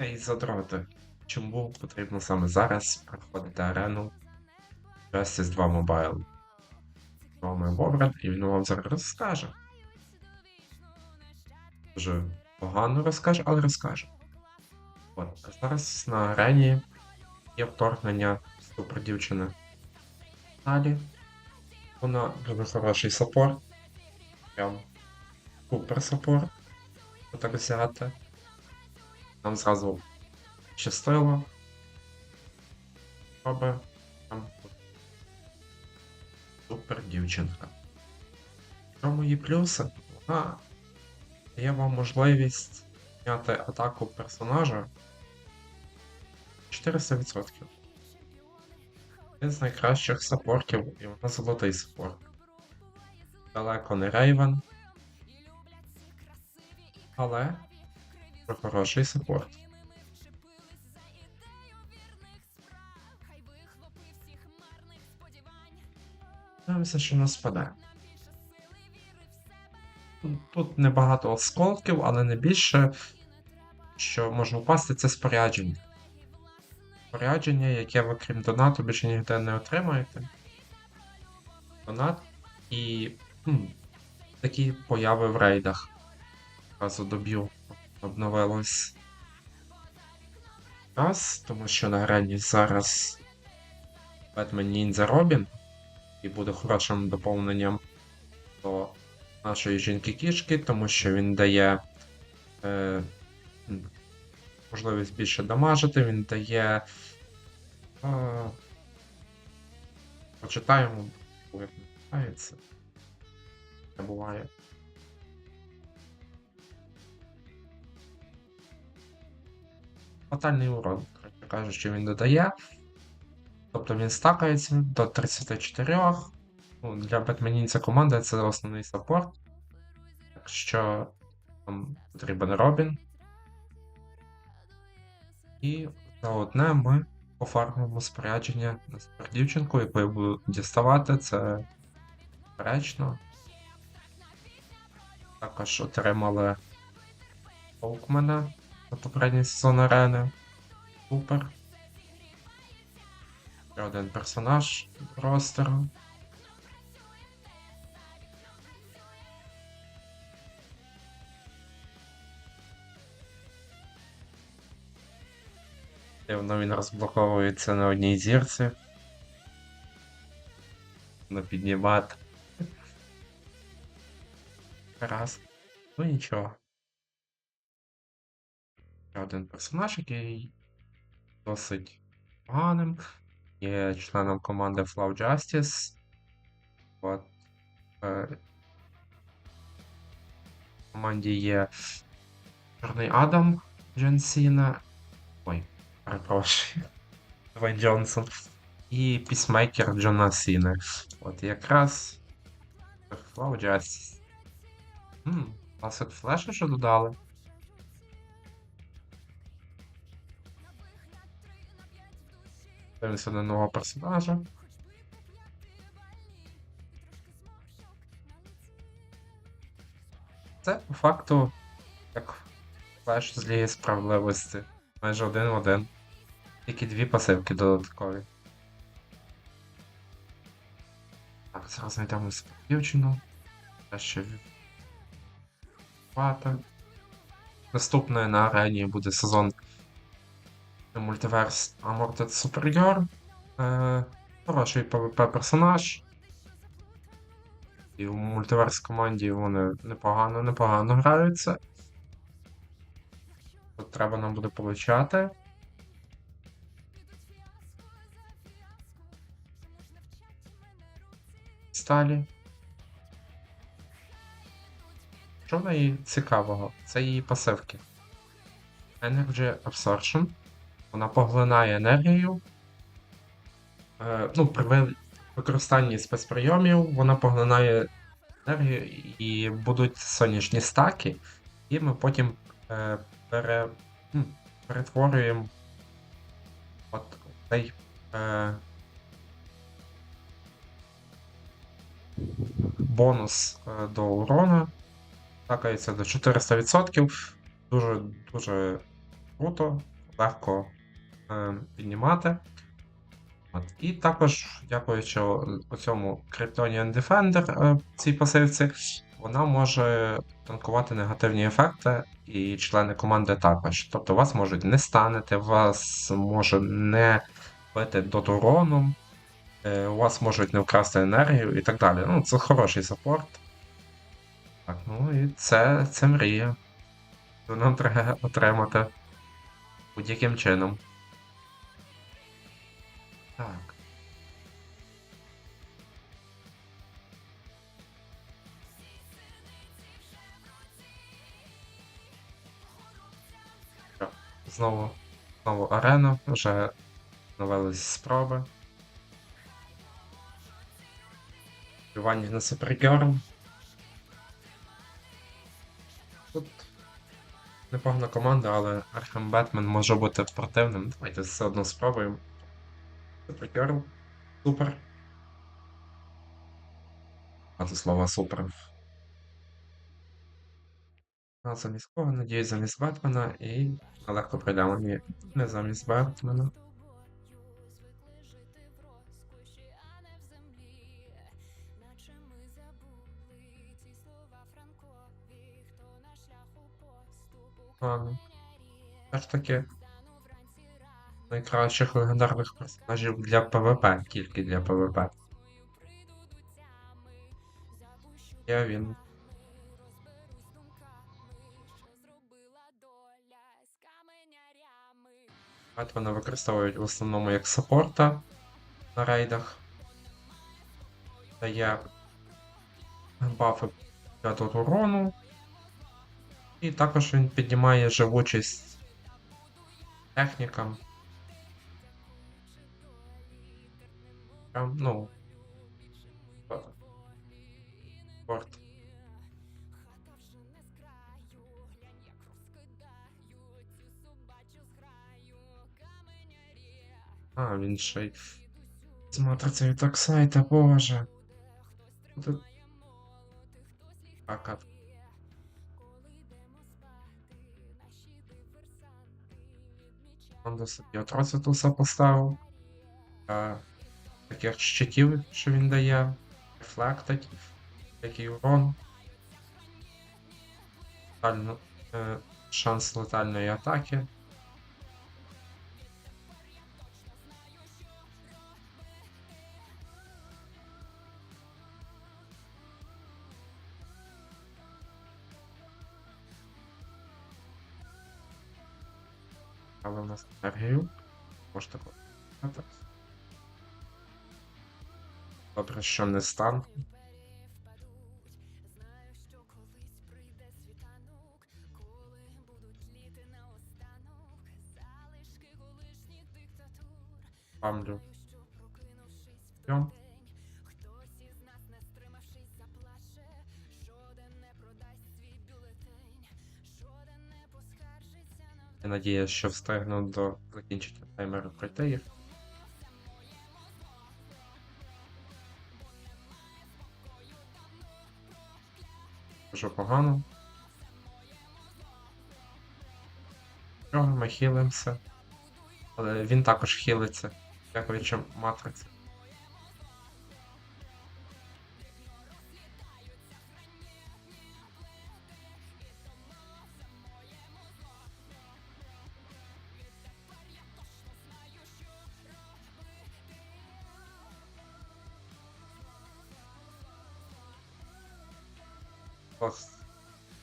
Ей, задроти. Чому потрібно саме зараз проходити арену Justice 2 Mobile? З вами Бобрат, і він вам зараз розкаже. Дуже погано розкаже, але розкаже. От, а зараз на арені є вторгнення супердівчини. Далі. Вона дуже хороший саппорт. Прям супер саппорт. Взяти. Нам зразу щастило. Там супер дівчинка. В чому її плюси? Вона дає вам можливість зняти атаку персонажа 400%. Один з найкращих саппортів, і вона золотий саппорт. Далеко не Рейвен. Але хороший саппорт. Дивимося, що нас спаде. Тут, тут небагато осколків, але не більше, що може впасти, це спорядження. Спорядження, яке ви крім донату більше ніде не отримаєте. Донат і хм, такі появи в рейдах. Разу доб'ю обновилось. Раз, тому що на арені зараз Бетмен Ніндзя Робін і буде хорошим доповненням до нашої жінки-кішки, тому що він дає е, можливість більше дамажити, він дає. Е, почитаємо, як. Не буває. Фатальний урон, коротше кажучи, він додає. Тобто він стакається до 34. Ну, для Бетменінця команди це основний саппорт. Якщо нам потрібен Робін. І за одне ми пофармимо спорядження на супердівчинку, яку я буду діставати, це речно. Також отримали Оукмена на попередній сезон арени. Супер. Ще один персонаж ростеру. Дивно він розблоковується на одній зірці. На піднімати. Раз. Ну нічого. Один персонаж, який досить поганим. Є членом команди Flow Justice. От. Е, в команді є Чорний Адам Джон Сіна. Ой, перепрошую. Двейн Джонсон. І пісмейкер Джона Сіна. От якраз Flow Justice. Хм, Asset флеша що додали? Дивимося на нового персонажа. Це по факту як флеш з Ліги справедливості. Майже один в один. Тільки дві пасивки додаткові. Так, зараз знайдемо дівчину. Ще Вата. Наступною на арені буде сезон Мультиверс Armored Superior. Е, хороший PvP персонаж. І в мультиверс команді вони непогано, непогано граються. Тут треба нам буде получати. Сталі. Що в неї цікавого? Це її пасивки. Energy Absorption. Вона поглинає енергію. Е, ну, при використанні спецприйомів вона поглинає енергію і будуть сонячні стаки, і ми потім е, пере, перетворюємо от цей е, бонус до урона. Стакається до 400%. Дуже дуже круто, легко піднімати. От. І також, дякуючи цьому Kryptonian Defender е, цій пасивці, вона може танкувати негативні ефекти, і члени команди також. Тобто вас можуть не станити, вас може не бити дот уроном, е, у вас можуть не вкрасти енергію і так далі. Ну, це хороший саппорт. Так, ну і це, це мрія. Нам треба отримати будь-яким чином. Так. Знову, знову арена, вже навелись спроби. Полювання на Супергерл. Тут непогана команда, але Архем Бетмен може бути противним. Давайте все одно спробуємо. Супергерл. Супер. А це слова супер. А замість кого? Надіюсь, замість Бетмена і легко пройдемо. Ні, не замість Бетмена. Наче ми забули найкращих легендарних персонажів для ПВП, тільки для ПВП. Є він. каменярями. Бетмена використовують в основному як саппорта на рейдах. Дає бафи для тут урону. І також він піднімає живучість технікам. Собачу зграю, каменярі. А, він ще й з матрицею Токсайта, боже. Тут... Так, а Коли йдемо спати, наші диверсанти відмічають Там до собі Атроцитуса поставив. Е, таких щитів, що він дає. Рефлектить, який урон. Летально, е, шанс летальної атаки. Але в нас енергію. Можете так. Добре, що не стан. Памлю. Йом. Я надіюсь, що встигну до закінчення таймеру пройти. Дуже погано. Ми хилимося. Але він також хилиться, дякуючи матриці.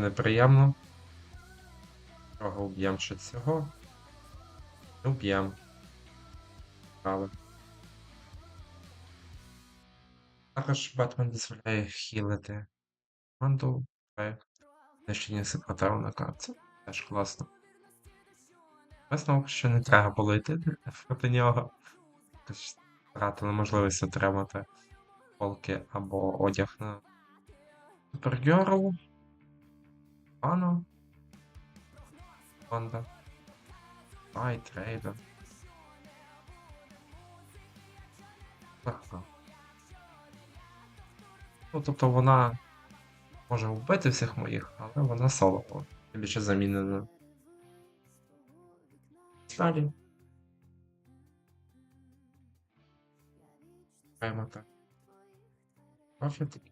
Неприємно. Чого уб'єм ще цього? Не уб'єм. Але. Також Бетмен дозволяє хілити команду при знищенні супротивника. Це теж класно. Висновок, що не треба було йти проти нього. Втратили можливість отримати полки або одяг на Супергерл. Пано. Панда. Ай, трейдер. Так. Ну, тобто вона може вбити всіх моїх, але вона соло. Тим більше замінена Далі. Маємо так. Профіт.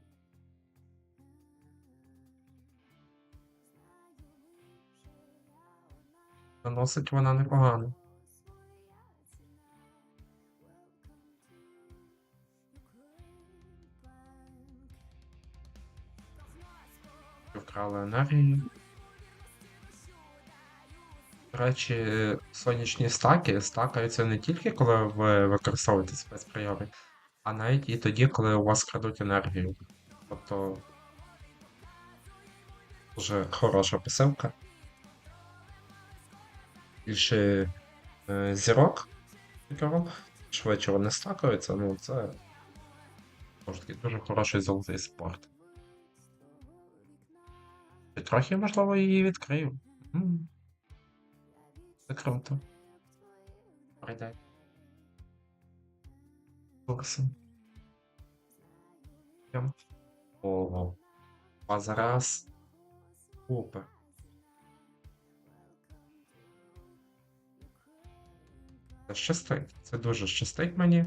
Наносить вона непогано. Вкрали енергію. До речі, сонячні стаки стакаються не тільки коли ви використовуєте спецприйоми, а навіть і тоді, коли у вас крадуть енергію. Тобто дуже хороша посилка. Більше е, зірок, швидше вони стакаються, ну це таки дуже хороший золотий спорт. І трохи, можливо, її відкрию. Це круто. Прям. Ого. А зараз. Щастить. Це дуже щастить мені.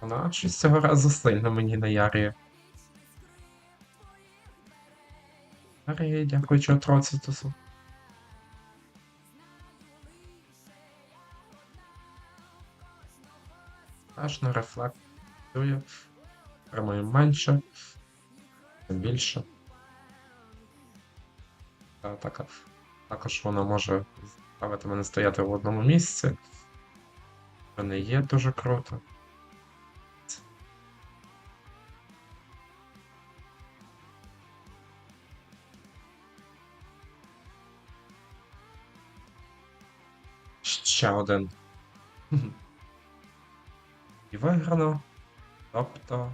Вона щось цього разу сильно мені наярює. Арі, дякуючи Атроцитусу. Аж на рефлект працює. Менше. Більше. Та, також вона може ставити мене стояти в одному місці. Це не є дуже круто. Ще один. І виграно. Тобто.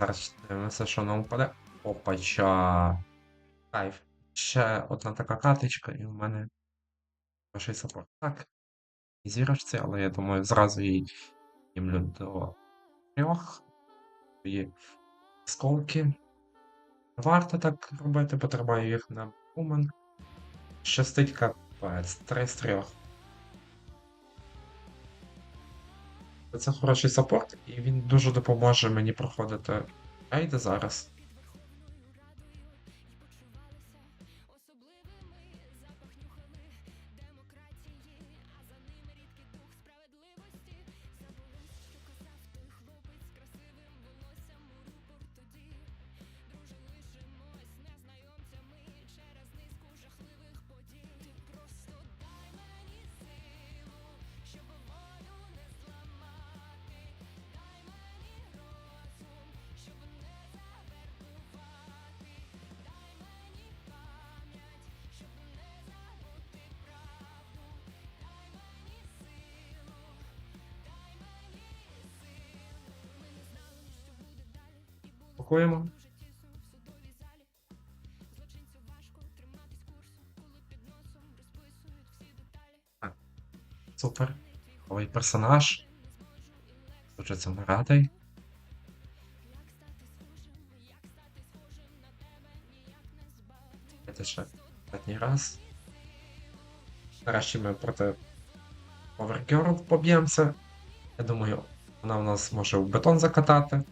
Зараз дивимося, що нам впаде. Опача. Кайф. Ще одна така карточка, і в мене перший саппорт. Так. І зірочці, але я думаю, зразу її їмлю до трьох. Є сколки. Варто так робити, потримаю їх на умен. Щастить капець. Три з трьох. Це хороший саппорт, і він дуже допоможе мені проходити рейди зараз. Як стати схожим на тебе, ніяк не збагнути. Це ще останній раз. Нарешті ми проти Overgirl поб'ємося. Я думаю, вона в нас може в бетон закатати.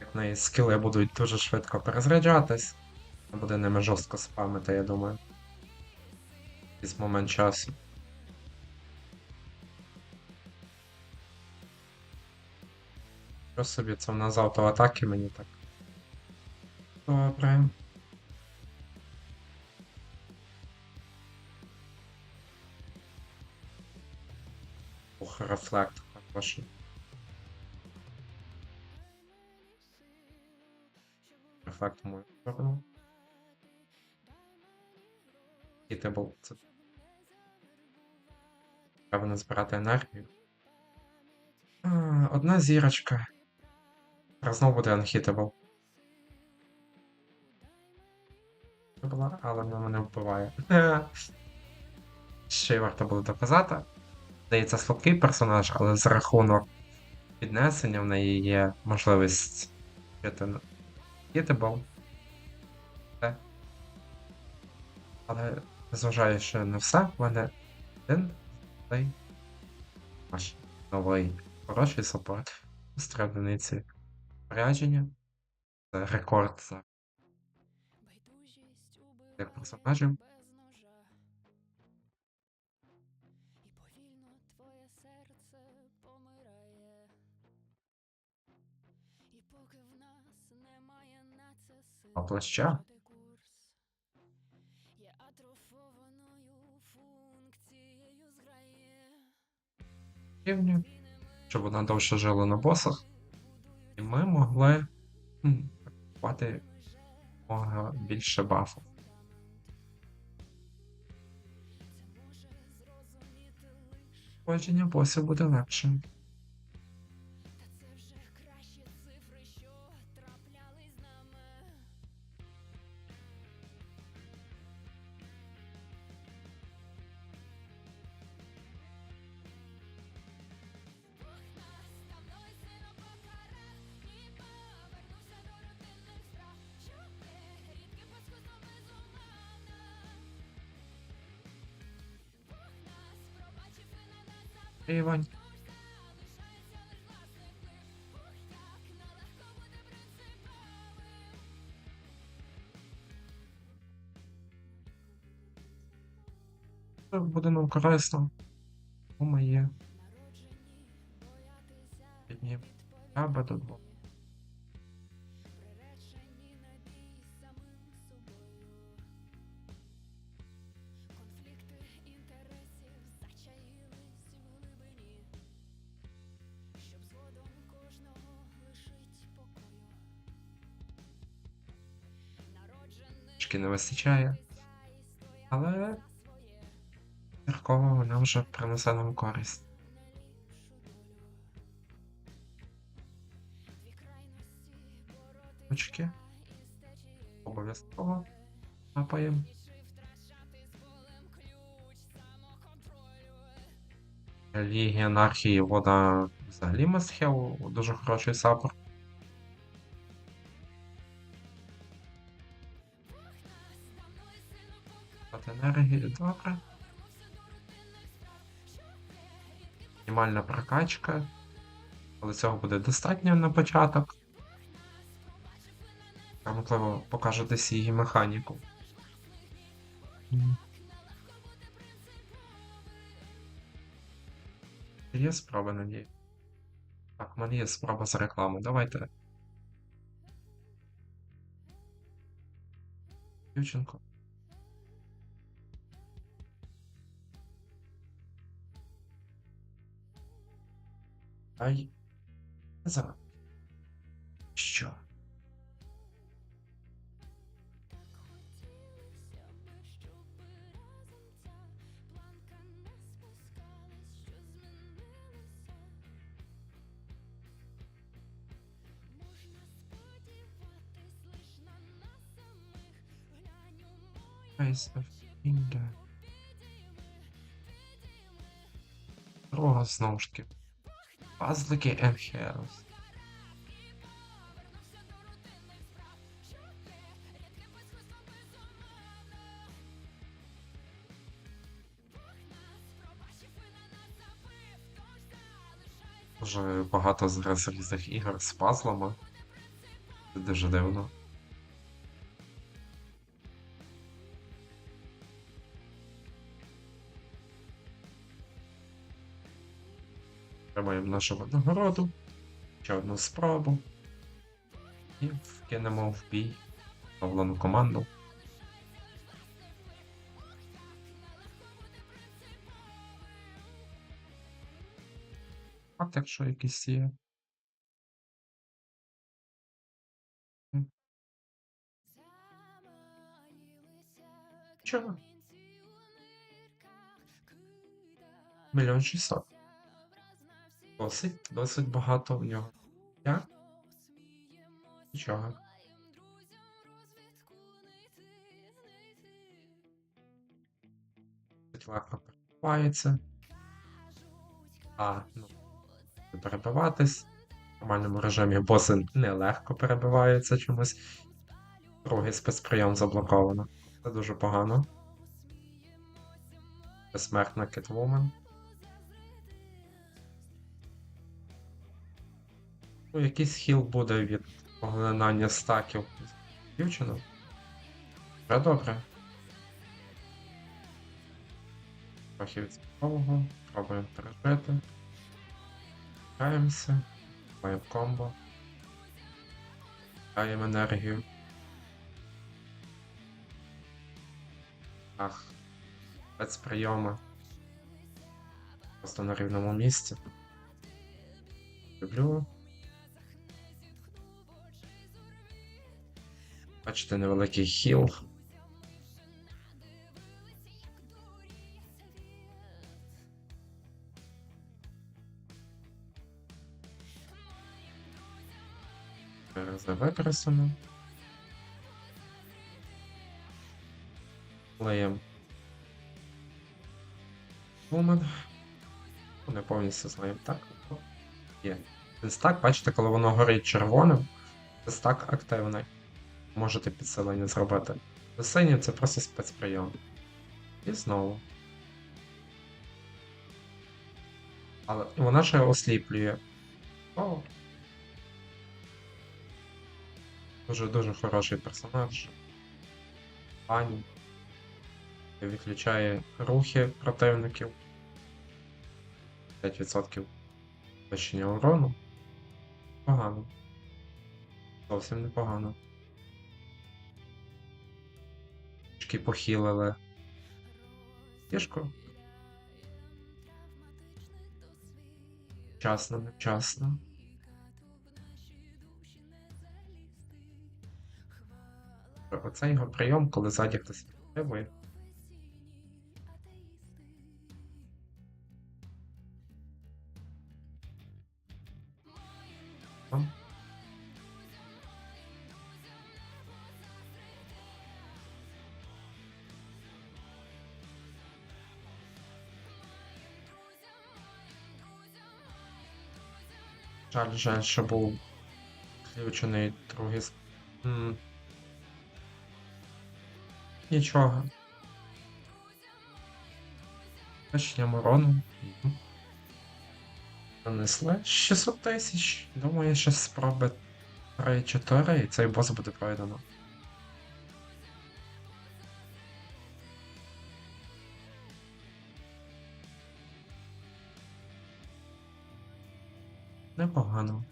Як неї скіли будуть дуже швидко перезаряджатись. Буде ними жорстко спамити, я думаю. Із момент часу. Що собі це в нас автоатаки мені так. Добре. Ух, рефлект хороший. Рефлект мою сторону. Хітебл. Це. Треба не збирати енергію. А, одна зірочка. Зараз знову буде unhittable. Була, але вона мене вбиває. Ще й варто було доказати. Здається, слабкий персонаж, але за рахунок піднесення в неї є можливість Крити Кітебл. Все. Але незважаючи на все, в мене один цей наш новий хороший саппорт у одиниці спорядження. Це рекорд за як персонажів. А плаща? курс є атрофованою функцією зграє. щоб вона довше жила на босах, і ми могли м, купувати більше бафу. Проходження босів буде легше. Принциповим. Це буде нам корисно. О моє Народжені боятися Підні. Я би тут був. Трішки не вистачає, але зіркова вона вже принесе нам користь. Очки. Обов'язково напаємо. Лігія анархії, вона взагалі мастхев, дуже хороший саппорт. Добре. Мінімальна прокачка. Але цього буде достатньо на початок. А можливо, покажу десь її механіку. Є спроба надії. Так, в мене є спроба з реклами. Давайте. Дівчинко. Of Finger. підійми, підійми. Друга знову ж таки. Тож залишається Дуже багато зараз різних ігор з пазлами. Це дуже дивно. Тримаємо нашу винагороду. Ще одну спробу. І вкинемо в бій головну команду. Факт, якщо якісь є. Чого? Мільйон шістсот. Досить, досить багато в нього. Сміємось Нічого. легко перебувається. А, ну, перебиватись. нормальному режимі боси нелегко перебиваються чомусь. Другий спецприйом заблоковано. Це дуже погано. Безсмертна Кетвумен. Ну, якийсь хіл буде від поглинання стаків дівчину. Вже добре. Трохи від спадкового. Пробуємо пережити. Граємося. Маємо комбо. Даємо енергію. Ах. Спецприйоми. Просто на рівному місці. Люблю. Бачите, невеликий хіл. РЗ використано. Леєм. Вумен. Ну, не повністю злеєм. Так. Є. Це стак, бачите, коли воно горить червоним, це стак активний. Можете підсилення зробити. Це це просто спецприйом. І знову. Але вона ще осліплює. О. Дуже-дуже хороший персонаж. Пані. Відключає рухи противників. 5% знищення урону. Погано. Зовсім непогано. Трішки похилили. Тяжко. Вчасно, невчасно. Оце його прийом, коли ззаді хтось підтримує. Жаль, жаль, що був включений другий. М. Нічого. Почнемо урону. Нанесли 600 тисяч. Думаю, ще спроби 3-4 і цей бос буде пройдено. Непогано.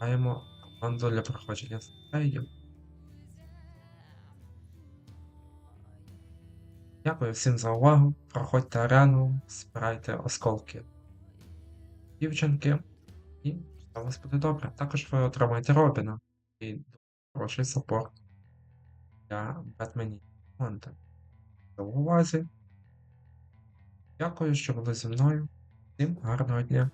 Маємо команду для проходження стадію. Дякую всім за увагу. Проходьте арену, збирайте осколки дівчинки, і все у вас буде добре. Також ви отримаєте Робіна і хороший саппорт для Бетмені. До увазі. Дякую, що були зі мною. Всім гарного дня.